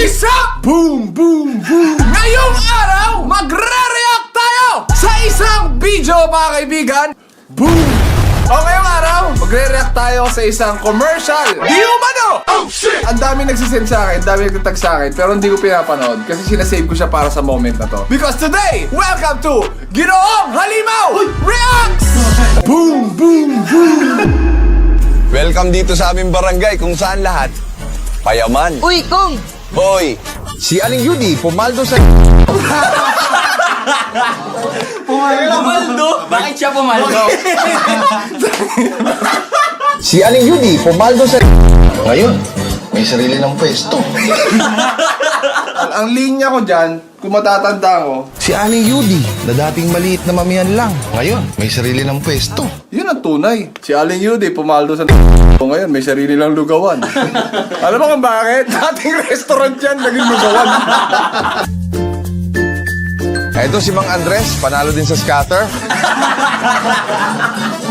Isa! Boom, boom, boom! Ngayong araw, magre-react tayo sa isang video, mga kaibigan. Boom! O ngayong araw, magre-react tayo sa isang commercial. Di umano! Oh, shit! Ang dami nagsisend sa akin, ang dami nagtatag sa akin, pero hindi ko pinapanood kasi sinasave ko siya para sa moment na to. Because today, welcome to Ginoong Halimaw Reacts! Boom, boom, boom! Welcome dito sa aming barangay kung saan lahat payaman. Uy, Kong! Hoy, si Aling Yudi pumaldo sa Pumaldo? Bakit siya pumaldo? Si Aling Yudi pumaldo sa Ngayon, may sarili ng pwesto. Ang, ang linya ko dyan, kung matatanda ko, Si Aling Yudi, na dating maliit na mamihan lang. Ngayon, may sarili ng pwesto. Yun ang tunay. Si Aling Yudi, pumaldo sa o ngayon, may sarili lang lugawan. Alam mo kung bakit? Dating restaurant yan, naging lugawan. Ito si Mang Andres, panalo din sa scatter.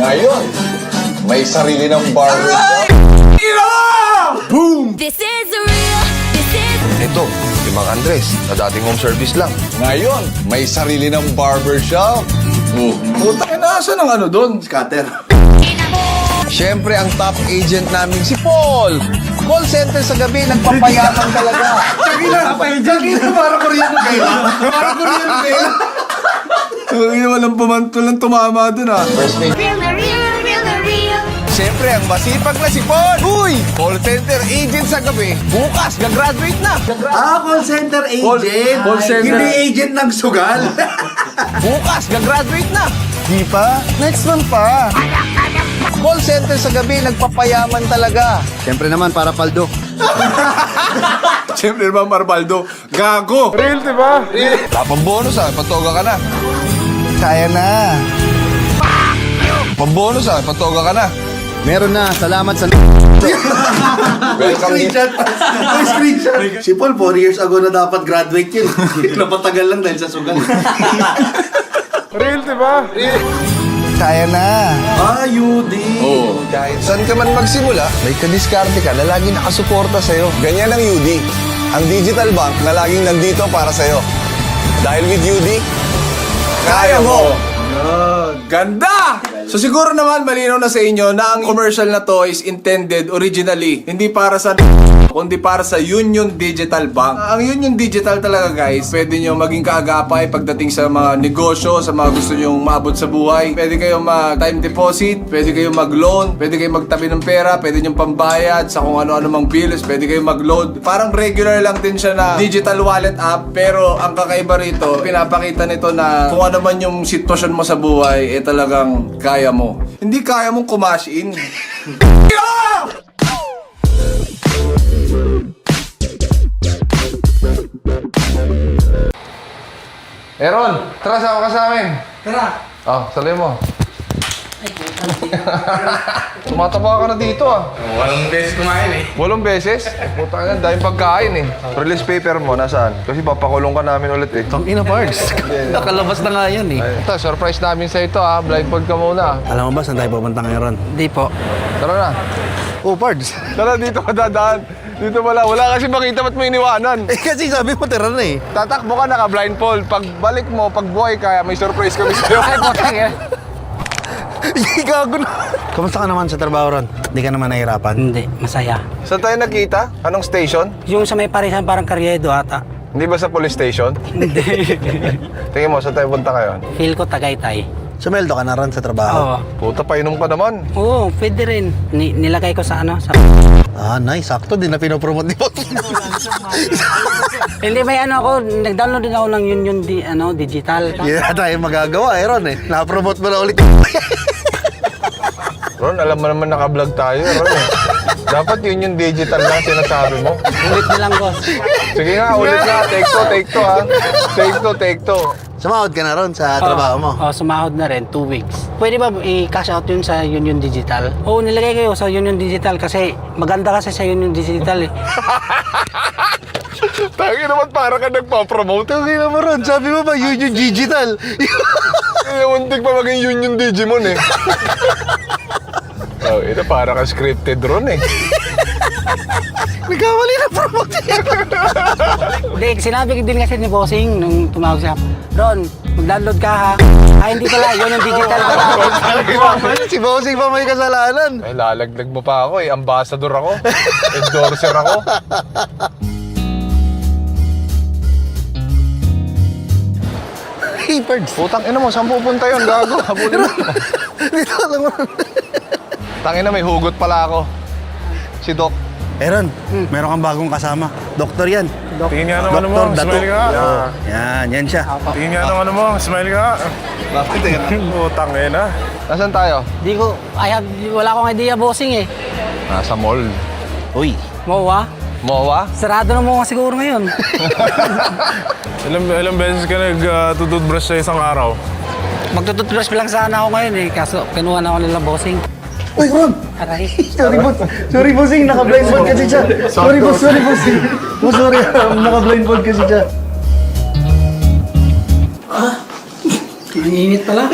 Ngayon, may sarili ng barber shop. Ina! Boom! This is real. This is Ito, si Mang Andres, na dating home service lang. Ngayon, may sarili ng barber shop. Oh. Puta, eh, nasa ng ano doon? Scatter. Siyempre, ang top agent namin si Paul. Call center sa gabi, nagpapayaman talaga. Chakina, Chakina, para Koreano Bella. Para Koreano Bella. Hindi walang pumantol ng tumama doon ah. First name. real, real, real, real. Siyempre, ang masipag na si Paul. Uy! Call center agent sa gabi. Bukas, gagraduate na. Ah, call center agent. Call- call center. Hindi agent ng sugal. Bukas, gagraduate na. Di pa? Next month pa. Call center sa gabi, nagpapayaman talaga. Siyempre naman, para paldo. Siyempre naman, Marbaldo. Gago! Real, di ba? Pambonus ah, patoga ka na. Kaya na. Pambonus ah, patoga ka na. Meron na, salamat sa... Welcome screenshot. May screenshot. Si Paul, 4 years ago na dapat graduate yun. Napatagal lang dahil sa sugal. Real, di ba? Kaya na. Yudi. Oo. Kahit saan ka man magsimula, may kadiskarte ka na lagi nakasuporta sa'yo. Ganyan ang UD. Ang digital bank na laging nandito para sa'yo. Dahil with UD, kaya mo! Ah, ganda! So siguro naman malinaw na sa inyo na ang commercial na to is intended originally hindi para sa kundi para sa Union Digital Bank. Ang Union Digital talaga guys, pwede nyo maging kaagapay pagdating sa mga negosyo, sa mga gusto nyong maabot sa buhay. Pwede kayong mag-time deposit, pwede kayong mag-loan, pwede kayong magtabi ng pera, pwede nyong pambayad sa kung ano-ano mang bills, pwede kayong mag-load. Parang regular lang din siya na digital wallet app, pero ang kakaiba rito, pinapakita nito na kung ano man yung sitwasyon mo sa buhay, eh talagang kaya mo. Hindi kaya mong kumash in. Aaron, tara sama ka sa amin. Tara. Oh, sali mo. Tumataba ka na dito ah. Walang beses kumain eh. Walong beses? Puta na, dahil pagkain eh. Release paper mo, nasaan? Kasi papakulong ka namin ulit eh. Tang ina, Pards. Nakalabas na nga yan eh. Ito, surprise namin sa ito ah. Blindfold ka muna. Alam mo ba saan tayo pupunta ngayon? Hindi po. Tara na. Oh, Pards. Tara, dito ka dadaan. Dito wala. Wala kasi makita ba't mo iniwanan. Eh, kasi sabi mo, tira na eh. Tatakbo ka naka-blindfold. Pag balik mo, pag buhay ka, may surprise kami sa'yo. Ay, putang yan. Gago na. Kamusta ka naman sa trabaho ron? Hindi ka naman nahihirapan? Hindi, masaya. Saan tayo nakita? Anong station? Yung sa may parisan parang karyedo ata. Hindi ba sa police station? Hindi. Tingin mo, saan tayo punta ngayon? Feel ko Tagaytay. Sumeldo ka na ron sa trabaho? Oo. Puta, painom ka naman. Oo, pwede rin. Ni- nilagay ko sa ano, sa... Ah, nice. Sakto din na pinopromote ni Paul. Hindi, may ano ako, nag-download din ako ng yun yun di, ano, digital. Hindi na tayo magagawa eh, Ron eh. Na-promote mo na ulit. Ron, alam mo naman naka-vlog tayo, Ron eh. Dapat yun yung digital na sinasabi mo. Ulit na lang, boss. Sige nga, ulit nga. Take two, take two ha. Take two, take two. Sumahod ka na ron sa trabaho mo. Oo, sumahod na rin, two weeks. Pwede ba i-cash out yun sa Union Digital? Oo, nilagay kayo sa Union Digital kasi maganda kasi sa Union Digital eh. Tangi naman para ka nagpa-promote. Tawag na mo ron. Sabi mo ba, yun yung digital? Eh, untik pa maging yun yung Digimon eh. Oh, ito para ka scripted ron eh. Nagkamali na promote. Hindi, sinabi ko din kasi ni Bossing nung tumawag siya, Ron, mag-download ka ha. Ay, hindi pala, yun yung digital natin. si Bossing pa may kasalanan. Ay, lalaglag mo pa ako eh. Ambassador ako. Endorser ako. Papers. Putang ina mo, saan pupunta yun? Gago. Habulin mo. Dito alam mo. Tangina, may hugot pala ako. Si Doc. Aaron, meron kang bagong kasama. Doktor yan. Tingin nga ng ano mo, Doktor Dato. smile ka. Oo. Yan, yan siya. Tingin nga ng ano mo, smile ka. Bakit eh? Putang ina. Nasaan tayo? Di ko, I have, wala akong idea, Bossing eh. Nasa mall. Uy, Mowa, Mowa? sarado na mo siguro ngayon. Ilang, ilang beses ka nag-tututbrush sa isang araw? Magtututbrush pa lang sana ako ngayon eh, kaso kinuha na ako nila Bossing. Uy, Ron! Aray. Sorry, boss. Sorry, bossing. Naka-blindfold kasi siya. Sorry, boss. Sorry, bossing. Oh, sorry. Naka-blindfold kasi siya. Ang init pala.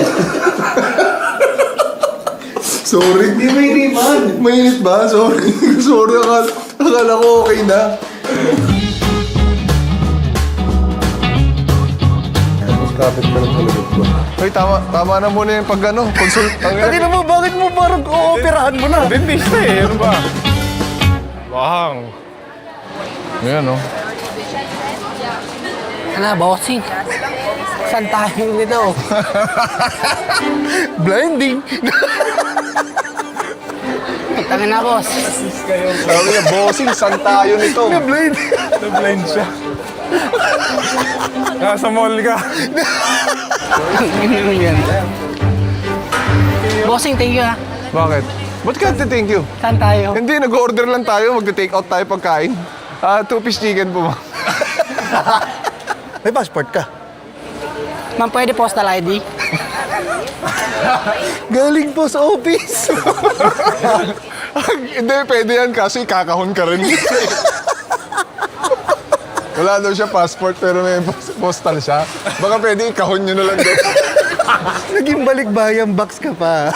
Sorry. Hindi mainit man. Mainit ba? Sorry. Sorry. Akala, akala ko okay na. Hoy, tama, tama na muna yung pag ano, consult. Hindi na mo, bakit mo parang ooperahan mo na? Dentista eh, ano ba? Bahang. Ayan, oh. Ano, Bossing? Saan tayo nito? Blinding. Tangin na, boss. Sabi niya, bossing, saan tayo nito? Blind. Na-blind siya. Nasa mall ka. Ano yan? Bossing, thank you ha. Bakit? Ba't ka thank you? Saan tayo? Hindi, nag-order lang tayo. Mag-take out tayo pagkain. Ah, two-piece chicken po, ma'am. May passport ka. Ma'am, pwede postal ID? Galing po sa office. Hindi, pwede yan kasi kakahon ka rin. Wala daw siya passport pero may pos- postal siya. Baka pwede ikahon nyo na lang doon. Naging balikbayang box ka pa.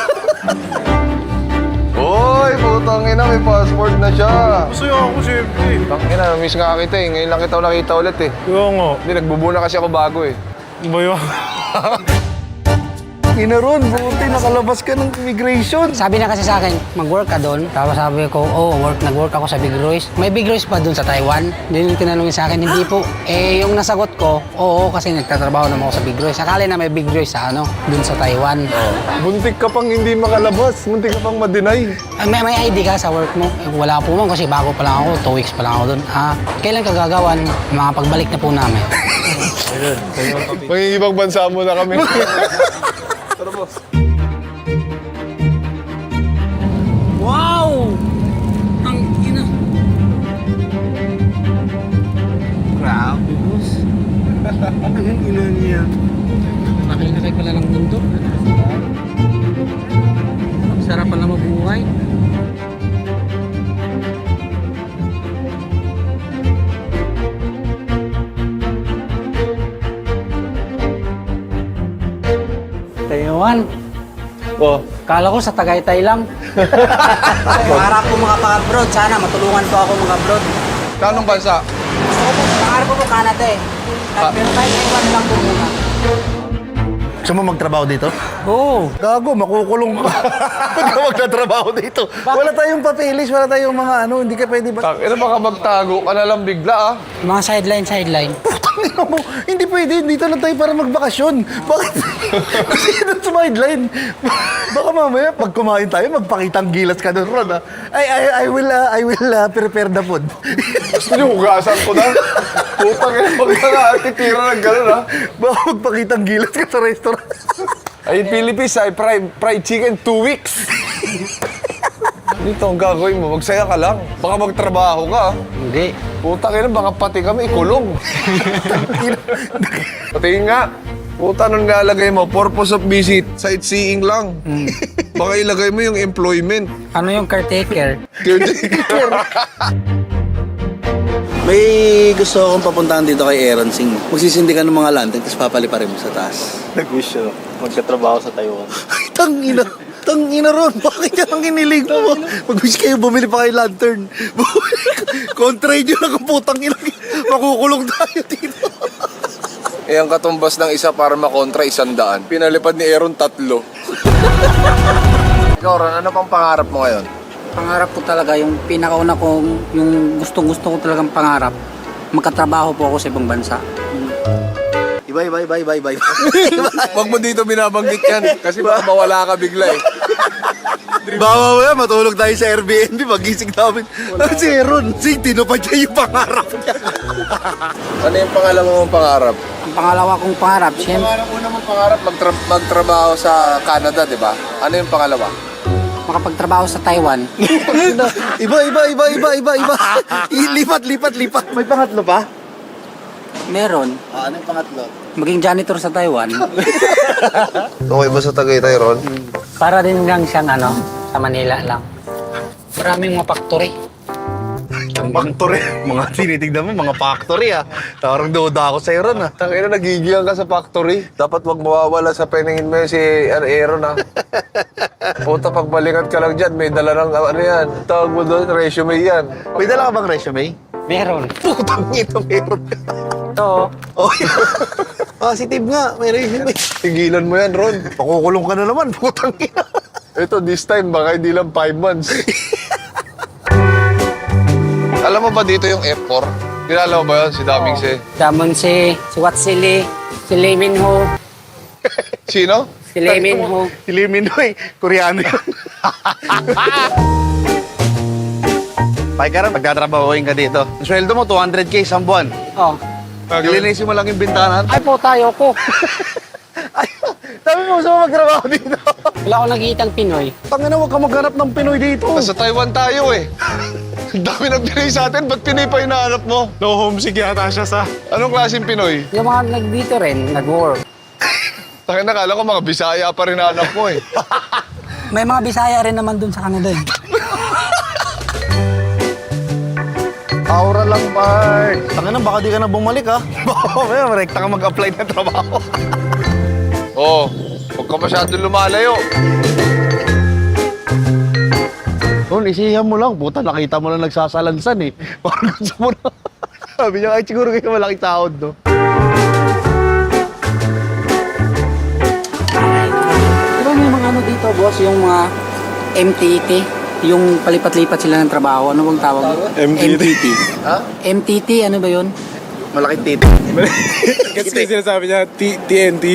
Hoy, putang ina, may passport na siya. Gusto ako siyempre. Tang ina, miss nga kita eh. Ngayon lang kita nakita ulit eh. Oo nga. Hindi, nagbubuna kasi ako bago eh. Ano ba yun? Inaron, buti nakalabas ka ng immigration. Sabi niya kasi sa akin, mag-work ka doon. Tapos sabi ko, oh, work, nag-work ako sa Big Royce. May Big Royce pa doon sa Taiwan. Hindi tinanong sa akin, hindi po. Eh, yung nasagot ko, oo, kasi nagtatrabaho naman ako sa Big Royce. Akala na may Big Royce sa ano, doon sa Taiwan. Buntik ka pang hindi makalabas. Buntik ka pang madinay. Ah, may, may ID ka sa work mo? Eh, wala po man kasi bago pa lang ako, two weeks pa lang ako doon. Ah, kailan ka gagawan? Mga pagbalik na po namin. Mangingibang bansa mo na kami. Ang ina niya. Nakilakay pala ng mundo. Sarap pala mabuhay. Taiwan. oh, Kala ko sa Tagaytay lang. Para ko mga pa-abroad. Sana matulungan ko ako mga abroad. kanong bansa? Gusto ko po, pangarap ko po Canada eh. Ah. Pero kahit Taiwan lang po muna. Gusto mo magtrabaho dito? Oo. Gago, makukulong ka. Pag ka magtatrabaho dito. Wala tayong papeles, wala tayong mga ano, hindi ka pwede ba? Tang ina, baka magtago ka na lang bigla ah. Mga sideline, sideline. Mo, hindi pwede. Dito lang tayo para magbakasyon. Bakit? Kasi doon sa sideline. Baka mamaya, pag kumain tayo, magpakitang gilas ka doon, Ron. ah. I, I, I will, uh, I will uh, prepare the food. Gusto niyo hugasan ko na? Putang ina, pag ka titira ng gano'n ah. Baka magpakitang gilas ka sa restaurant. Ay, Philippines ay fried, fried chicken two weeks. Dito ang gagawin mo, magsaya ka lang. Baka magtrabaho ka. Hindi. Putang ina, baka pati kami ikulong. Patingin nga. Puta, anong nilalagay mo? Purpose of visit, sightseeing lang. Baka ilagay mo yung employment. Ano yung caretaker? Caretaker. May gusto akong papuntahan dito kay Aaron Singh. Magsisindi ka ng mga lantern, tapos papaliparin mo sa taas. Nag-wish siya magkatrabaho sa Taiwan. Ay, tangina. Tangina ron. Bakit yan ang kinilig mo? Mag-wish kayo, bumili pa kayo lantern. Ka. Contrade yun lang ang putang ina. Makukulong tayo dito. Eh, ang katumbas ng isa para makontra isang daan. Pinalipad ni Aaron tatlo. Ikaw, Ron, ano pang pangarap mo ngayon? Pangarap ko talaga, yung pinakauna kong, yung gustong-gusto ko talagang pangarap, magkatrabaho po ako sa ibang bansa. Iba, iba, iba, iba, iba. Huwag mo dito binabanggit yan kasi baka mawala ka bigla eh. Bawa mo yan, matulog tayo sa Airbnb, magising namin. Si Aaron, si tinupad niya yung pangarap niya. Ano yung pangalawa mong pangarap? Ang pangalawa kong pangarap, siyempre, Ang una mong pangarap, magtra- magtrabaho sa Canada, di ba? Ano yung pangalawa? makapagtrabaho sa Taiwan. Iba, iba, iba, iba, iba, iba. lipat, lipat, lipat. May pangatlo pa? Meron, Ah, ano yung pangatlo? maging janitor sa Taiwan. Okay ba sa Tagaytay, Ron? Para din lang siyang ano, sa Manila lang. Maraming mga factory. Ang factory. Mga tinitignan mo, mga factory ah. Parang duda ako sa Aaron ah. Tangina, nagigiyan ka sa factory. Dapat wag mawawala sa peningin mo yun si Aaron, ha? Puta, pagbalingat ka lang dyan, may dala ng ano yan. Tawag mo doon, resume yan. May dala ka bang resume? Meron. Putang ito, meron. Ito, Oh, Positive nga, may resume. Tigilan mo yan, Ron. Pakukulong ka na naman, putang ina. Ito, this time, baka hindi lang 5 months. Alam mo ba dito yung F4? Kilala mo ba yun, si Daming Si? Damon si, si Watsili, si Lee Min Ho, Sino? si Lee Min Ho. Si Lee Min Ho eh, Koreano yun. Pai ka rin, magtatrabahuin ka dito. Ang sweldo mo, 200k isang buwan. Oh. Lilinisin mo lang yung bintahan. Ay po, tayo ko. Ay, sabi mo, gusto mo magtrabaho dito. Wala akong nakikitang Pinoy. Tangina, huwag ka maghanap ng Pinoy dito. Nasa Taiwan tayo eh. Ang dami ng Pinoy sa atin, ba't Pinoy pa hinahanap mo? No homesick yata siya sa... Anong klaseng Pinoy? Yung mga nagdito rin, nag-work. Takin nakala ko mga Bisaya pa rin hanap mo eh. May mga Bisaya rin naman dun sa Canada eh. Aura lang, Mark. Tangina, baka di ka na bumalik ha. Baka rekta ka mag-apply ng trabaho. Oo, oh, huwag ka masyadong lumalayo. Tol, isihan mo lang. Puta, nakita mo lang nagsasalansan eh. Parang gusto mo na. Sabi niya, ay siguro kayo malaking sahod, no? Pero may mga ano dito, boss, yung mga MTT. Yung palipat-lipat sila ng trabaho. Ano bang tawag? MTT. Ha? MTT, ano ba yun? Malaking tito. Kasi sinasabi niya, T- TNT.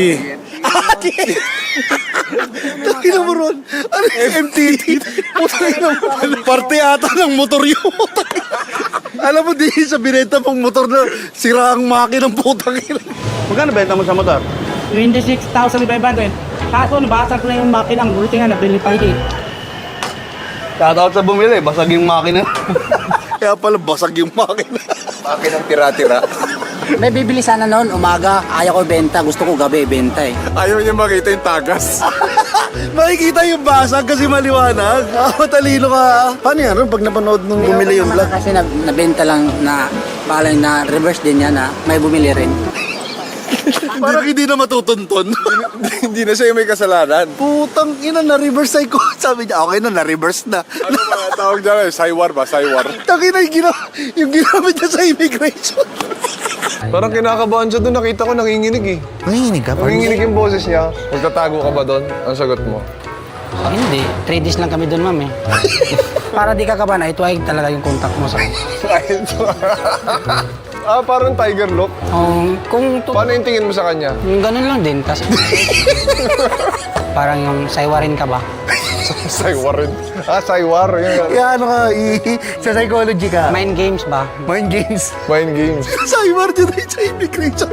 Tangina mo ron. Ano yung MTT? Puta ina mo. Parte ata ng motor yun. Alam mo, di sa binenta mong motor na sira ang makina ng putang ina. Magkano benta mo sa motor? 26,500. Kaso nabasag na yung makina, ang buti nga nabili pa eh. Shoutout sa bumili, basag yung makina. Kaya pala basag yung makina. Akin ang tira-tira. May bibili sana noon, umaga, ayaw ko benta. Gusto ko gabi, benta eh. Ayaw niya makita yung tagas. Makikita yung basag kasi maliwanag. Ah, matalino ka. Paano yan? Ron, Pag napanood nung bumili yung vlog. Kasi na, nabenta lang na, balay na reverse din yan na may bumili rin. Parang hindi na matutunton. Hindi na siya yung may kasalanan. Putang ina, na-reverse ay ko. Sabi niya, okay na, na-reverse na. Ano mga tawag dyan? Saywar ba? Saywar. Tangina yung, gina, yung ginamit niya sa immigration. Parang kinakabahan siya doon, nakita ko nanginginig eh. Nanginig ka, Nanginginig yung boses niya. Magtatago ka ba doon? Ang sagot mo? Hindi, 3 days lang kami doon, ma'am eh. Para di ka kaban, ito ay talaga yung contact mo sa ah, parang tiger look. Um, kung to, Paano yung tingin mo sa kanya? yung ganun lang din, tas parang yung saywarin ka ba? Saywar rin. Ah, saywar. Yun. Kaya ano ka, i- sa psychology ka. Mind games ba? Mind games. Mind games. Saymar niya na sa immigration.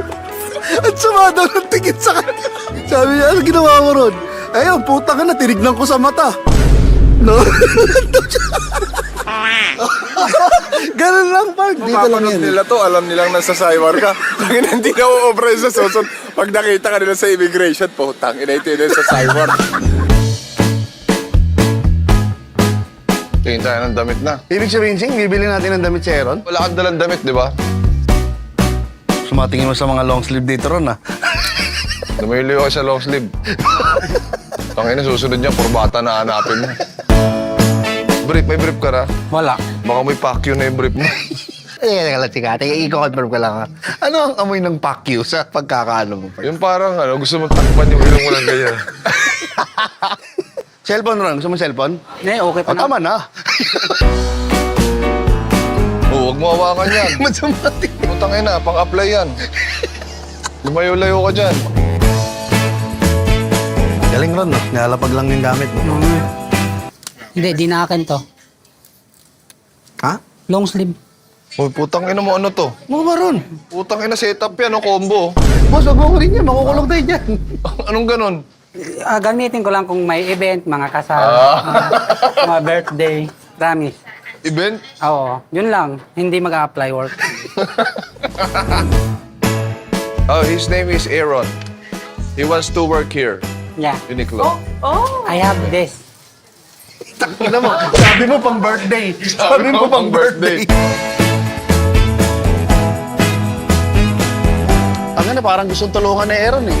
At sumadaw ng tingin sa kanya. Sabi niya, ano ginawa mo ron? Ayun, puta ka na, tinignan ko sa mata. No? Ganun lang, Park. Dito lang Mapapanood yan. nila to, alam nilang nasa Saywar ka. Tangin hindi na uopera sa susunod. Pag nakita ka nila sa immigration, putang ina ito yun sa Saywar. Tingin tayo ng damit na. Ibig sabihin, Sing, bibili natin ng damit si Aaron. Wala kang dalang damit, di ba? Sumatingin mo sa mga long sleeve dito ron, ah. Lumiliw ka sa long sleeve. Tangin na susunod niya, kurbata na hanapin mo. Brief, may brief ka na. Wala. Baka may pakyo na yung brief mo. Eh, teka lang, tika. Teka, i-confirm ko lang ha. Ano ang amoy ng pakyu sa pagkakaano mo? Yung parang ano, gusto mo takpan yung ilong mo ng ganyan. Cellphone ron. Gusto mo cellphone? Ne, okay pa O, tama na. Oo, huwag mo hawakan yan. Masamating. Putang ina, pang-apply yan. Lumayo-layo ka dyan. Galing ron, no? Nalapag lang yung gamit mo. Hindi, di na akin to. Ha? Long sleeve. Uy, putang ina mo, ano to? Mga ba ron? Putang ina, setup yan, o combo. Boss, wag mo ko rin yan. Makukulong tayo dyan. Anong ganon? Ah, gamitin ko lang kung may event, mga kasal, Ah. ah, mga birthday. Promise. Event? Oo, yun lang. Hindi mag-apply work. Oh, his name is Aaron. He wants to work here, Yeah. Uniqlo. I have this. Takina mo. Sabi mo pang birthday. Sabi mo pang birthday. Tanga na, parang gustong tulungan ni Aaron eh.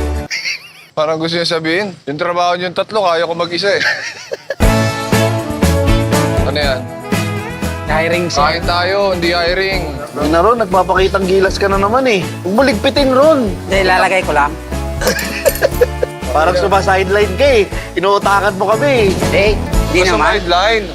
Parang gusto niya sabihin, yung trabaho niyong tatlo, kaya ko mag-isa eh. ano yan? Hiring sa... Kain tayo, hindi hiring. Ay na ron, nagpapakitang gilas ka na naman eh. Huwag mo ligpitin ron. Hindi, lalagay ko lang. Parang sumasideline ka eh. Inuutakan mo kami eh. Hindi, hindi Basta naman. sideline.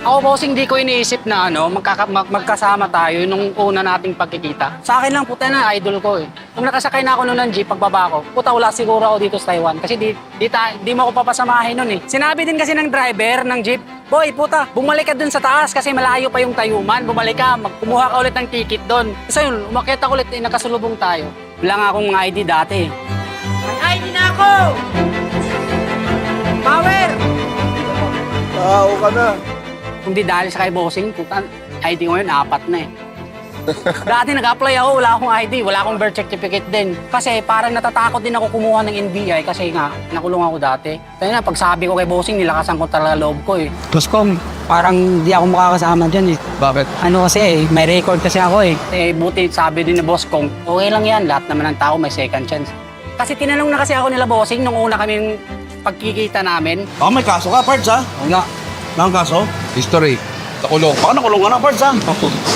Ako, bossing, di ko iniisip na ano, magkaka- mag- magkasama tayo nung una nating pagkikita. Sa akin lang, puta na, idol ko eh. Nung nakasakay na ako noon ng jeep, pagbaba ko, puta, wala siguro ako dito sa Taiwan. Kasi di, di, ta, di mo ako papasamahin noon eh. Sinabi din kasi ng driver ng jeep, Boy, puta, bumalik ka dun sa taas kasi malayo pa yung tayuman. Bumalik ka, mag- kumuha ka ulit ng ticket doon. So yun, umakyat ako ulit, eh, nakasulubong tayo. Wala nga akong ID dati. May ID na ako! Power! Tao ka na. Kung di dahil sa kay bossing, puta, ID ko ngayon, apat na eh. Dati nag-apply ako, wala akong ID, wala akong birth certificate din. Kasi parang natatakot din ako kumuha ng NBI kasi nga, nakulong ako dati. Kaya na, pag sabi ko kay bossing, nilakasan ko talaga loob ko eh. Boss Kong, parang di ako makakasama dyan eh. Bakit? Ano kasi eh, may record kasi ako eh. Eh, buti sabi din ni Boss Kong, okay lang yan, lahat naman ng tao may second chance. Kasi tinanong na kasi ako nila bossing nung una kaming pagkikita namin. Baka may kaso ka, Pards ha? Nga, Nang kaso? History. Nakulong. Baka nakulong ka na, Pards ha?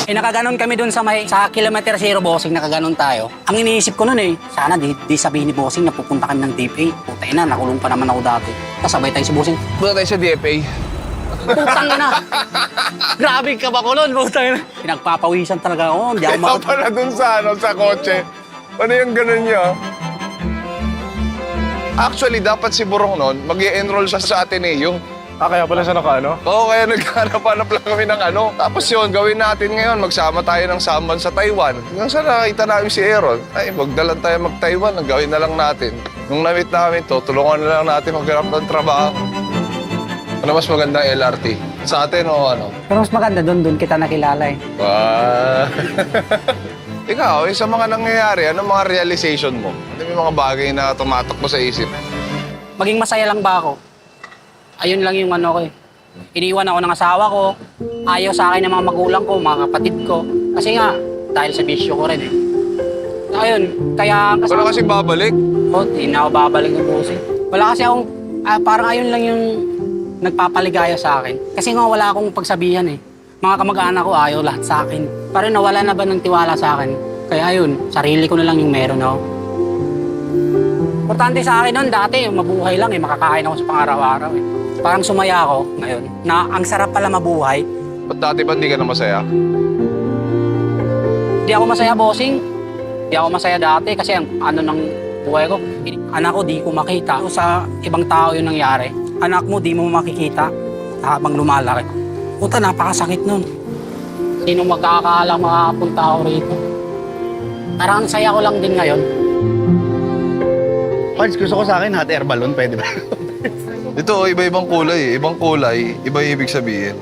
Eh nakaganon kami dun sa may sa kilometer zero bossing nakaganon tayo. Ang iniisip ko nun eh, sana di, di sabihin ni bossing na pupunta kami ng DPA. Puta na, nakulong pa naman ako dati. Kasabay tayo si bossing. Punta tayo sa DFA. Putang na. Grabe ka ba kulon, putang na. Pinagpapawisan talaga ako. Hindi ako makot... pala dun sa, ano, sa kotse. Ano yung ganun niya? Actually, dapat si Burong nun, mag enroll siya sa Ateneo. Ah, kaya pala siya naka ano? Oo, kaya naghanap-hanap lang kami ng ano. Tapos yun, gawin natin ngayon, magsama tayo ng samban sa Taiwan. Hanggang sa nakita namin si Aaron, ay, magdalan tayo mag-Taiwan, ang gawin na lang natin. Nung na-meet namin to, tulungan na lang natin maghanap ng trabaho. Ano mas maganda LRT? Sa atin o ano? Pero mas maganda doon, doon kita nakilala eh. Ah. Ikaw, eh, sa mga nangyayari, ano mga realization mo? Ano yung mga bagay na tumatakbo sa isip? Maging masaya lang ba ako? Ayun lang yung ano ko eh. Iniwan ako ng asawa ko. Ayaw sa akin ng mga magulang ko, mga kapatid ko. Kasi nga, dahil sa bisyo ko rin eh. Ayun, kaya... Wala kasi babalik. Oh, di na ako babalik ng busi. Wala kasi akong, ah, parang ayun lang yung nagpapaligaya sa akin. Kasi nga wala akong pagsabihan eh. Mga kamag-anak ko ayaw lahat sa akin. Parang nawala na ba ng tiwala sa akin? Kaya ayun, sarili ko na lang yung meron ako. Importante sa akin noon dati, mabuhay lang eh, makakain ako sa pangaraw-araw eh. Parang sumaya ako ngayon na ang sarap pala mabuhay. Ba't dati ba hindi ka na masaya? Di ako masaya, bossing. Di ako masaya dati kasi ang ano ng buhay ko. Anak ko, di ko makita. Sa ibang tao yung nangyari. Anak mo, di mo makikita habang lumalaki. Puta, napakasakit nun. Sino magkakaalang makapunta ako rito? Parang ang saya ko lang din ngayon. Pards, gusto ko sa akin hot air balloon. Pwede ba? Ito, oh, iba-ibang kulay. eh. Ibang kulay, iba yung ibig sabihin.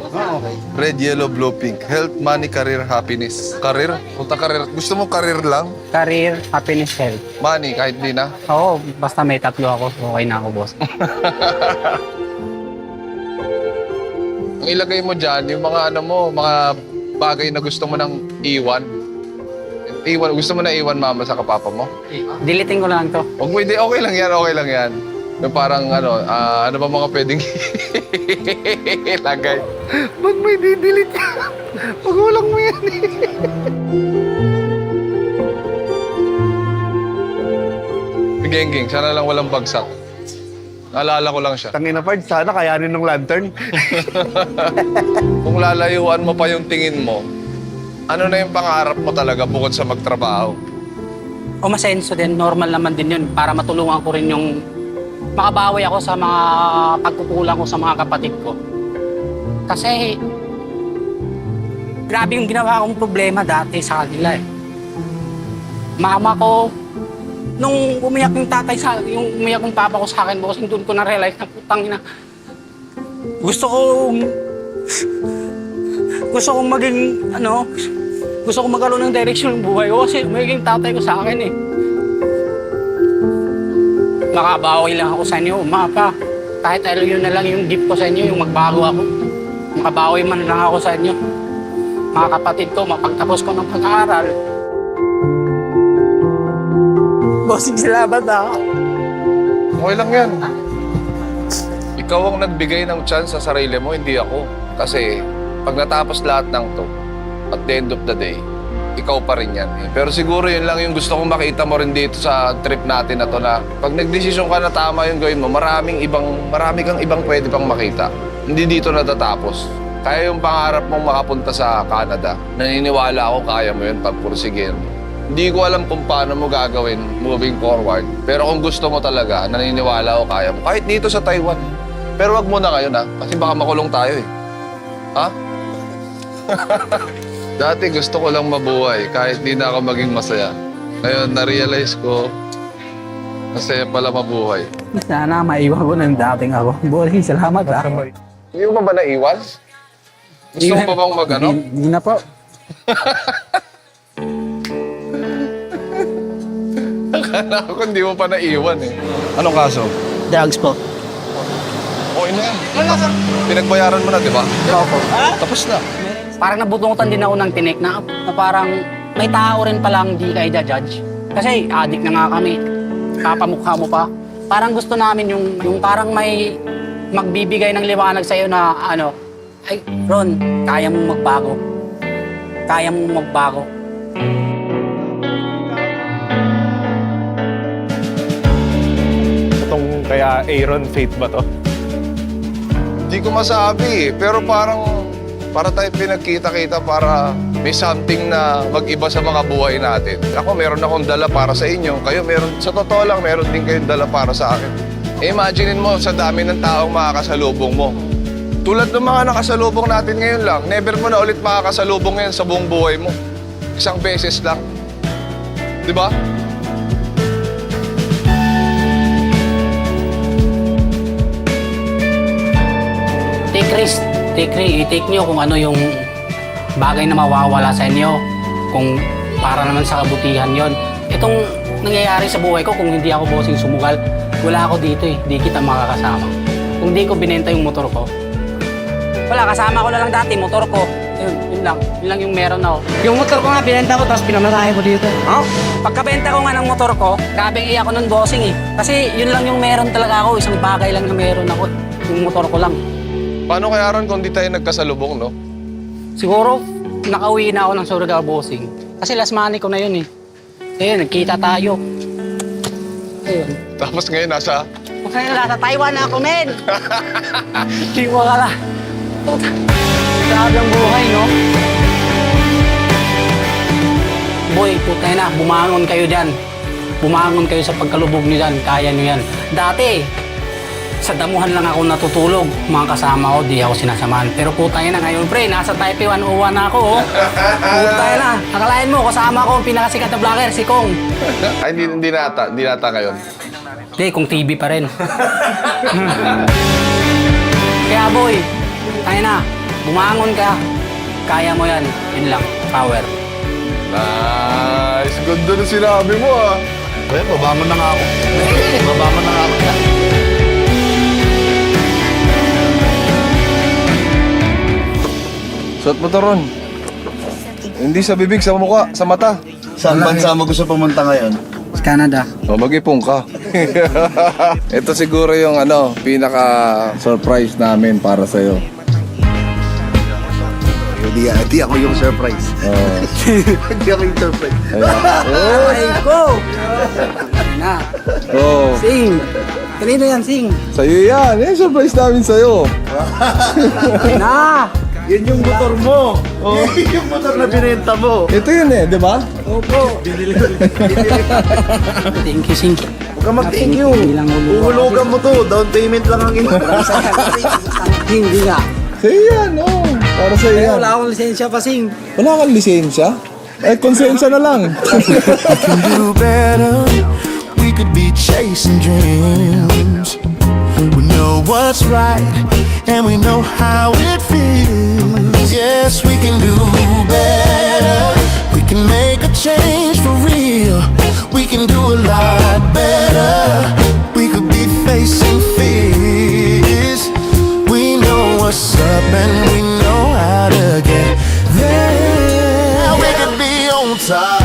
Red, yellow, blue, pink. Health, money, career, happiness. Career? Punta career. Gusto mo career lang? Career, happiness, health. Money, kahit di na. Oo, basta may tatlo ako, okay na ako, boss. Ang ilagay mo dyan, yung mga ano mo, mga bagay na gusto mo nang iwan. Iwan, gusto mo na iwan mama sa kapapa mo? Diliting ko lang to. Huwag mo, hindi, okay lang yan, okay lang yan. Yung parang ano, ah, ano ba mga pwedeng ilagay? Pag may didelete ka, pag walang mo yan eh. Si Gengging, sana lang walang bagsak. Naalala ko lang siya. Tangina pa, sana kayanin ng lantern. Kung lalayuan mo pa yung tingin mo, ano na yung pangarap mo talaga bukod sa magtrabaho? O masenso din, normal naman din yun para matulungan ko rin yung makabawi ako sa mga pagkukulang ko sa mga kapatid ko. Kasi grabe yung ginawa kong problema dati sa kanila eh. Mama ko, nung umiyak yung tatay sa, yung umiyak yung papa ko sa akin, bossing doon ko na-realize na putang ina. Gusto ko gusto kong maging, ano, gusto kong magkaroon ng direction ng buhay ko kasi magiging tatay ko sa akin eh. Makabawi lang ako sa inyo, mapa. Kahit ano yun na lang yung gift ko sa inyo, yung magbago ako. Makabawi man lang ako sa inyo. Mga kapatid ko, mapagtapos ko ng pag-aaral. Bossing salamat ah. Okay lang yan. Ikaw ang nagbigay ng chance sa sarili mo, hindi ako. Kasi pag natapos lahat ng to, at the end of the day, ikaw pa rin yan. eh. Pero siguro yun lang yung gusto kong makita mo rin dito sa trip natin na to na pag nagdesisyon ka na tama yung gawin mo, maraming ibang, marami kang ibang pwede pang makita. Hindi dito natatapos. Kaya yung pangarap mong makapunta sa Canada, naniniwala ako kaya mo yun pag pursigin. Hindi ko alam kung paano mo gagawin moving forward. Pero kung gusto mo talaga, naniniwala ako kaya mo. Kahit dito sa Taiwan. Pero wag mo na ngayon ha, kasi baka makulong tayo eh. Ha? Dati gusto ko lang mabuhay kahit di na ako maging masaya. Ngayon, na-realize ko, masaya pala mabuhay. Sana maiwan ko ng dating ako. Bossing salamat ah. Hindi mo ba ba naiwan? Gusto mo pa bang mag ano? Hindi na po. Akala ko hindi mo pa naiwan eh. Anong kaso? Drugs po. Okay na yan. Pinagbayaran mo na, di ba? Opo. Tapos na. Parang nabutungutan din ako ng tinik na, na parang may tao rin palang di kayo judge. Kasi adik na nga kami. Kapamukha mo pa. Parang gusto namin yung, yung parang may magbibigay ng liwanag sa'yo na ano, ay Ron, kaya mong magbago. Kaya mong magbago. Kaya Aaron Fate ba to? Hindi ko masabi eh. Pero parang, para tayo pinagkita-kita para may something na mag-iba sa mga buhay natin. Ako, meron akong dala para sa inyo. Kayo, meron, sa totoo lang, meron din kayong dala para sa akin. Eh, imaginein mo sa dami ng taong makakasalubong mo. Tulad ng mga nakasalubong natin ngayon lang, never mo na ulit makakasalubong ngayon sa buong buhay mo. Isang beses lang. Di ba? Take risk. Take risk. I-take nyo kung ano yung bagay na mawawala sa inyo. Kung para naman sa kabutihan yon. Itong nangyayari sa buhay ko, kung hindi ako bossing sumugal, wala ako dito eh. Di kita makakasama. Kung di ko binenta yung motor ko, wala, kasama ko na lang dati, motor ko. Yun, yun lang. Yun lang yung meron ako. Yung motor ko nga, binenta ko, tapos pinamatahe ko dito. Oh? Pagkabenta ko nga ng motor ko, grabe iyak ko ng bossing eh. Kasi yun lang yung meron talaga ako, isang bagay lang na meron ako. Yung motor ko lang. Paano kaya ron kung di tayo nagkasalubong, no? Siguro, nakauwi na ako ng Surigao Bossing. Kasi last money ko na yun eh. Ayun, nagkita tayo. Ayun. Tapos ngayon nasa... Masaya na, sa Taiwan na ako, men! Mo akala. Puta, Grabe ang buhay, no? Boy, puta na, bumangon kayo dyan. Bumangon kayo sa pagkalubog niyo dyan. Kaya niyo yan. Dati, sa damuhan lang ako natutulog. Mga kasama ko, di ako sinasamahan. Pero putay na ngayon, pre, nasa Taipei 101 na ako, oh. Putay na. Akalain mo, kasama ko ang pinakasikat na vlogger, si Kong. Ay, hindi, hindi nata. Hindi nata ngayon. Hindi, kung TV pa rin. Kaya boy, tayo na, bumangon ka. Kaya mo yan. Yun lang, power. Nice! Ganda na sinabi mo, ah. Well, babangon na nga ako. babangon na nga ako. Suot mo to ron. Hindi sa bibig, sa mukha, sa mata. Saan bansa mo gusto pumunta ngayon? Canada. O, mag-ipong ka. Ito siguro yung ano, pinaka surprise namin para sa iyo. Hindi, hindi ako yung surprise. Oh. hindi ako yung surprise. Ay ko! Na, Oh, sing! Kanino yan, sing? sa'yo yan. Yung surprise namin sa'yo. Na! Yan yung motor mo. Oh. yung motor na binenta mo. Ito yun eh, di ba? Thank you, sing. Huwag kang mag-thank you. Uhulugan mo to. Down payment lang ang ina. Hindi nga. Sa'yo yan, oh. Para sa'yo yan. wala akong lisensya pa, sing. Wala kang lisensya? Eh, konsensya na lang. do better. We could be chasing dreams. We know what's right, and we know how it feels. yes, we can do better. We can make a change for real. We can do a lot better. We could be facing fears. We know what's up and we know how to get there. We could be on top.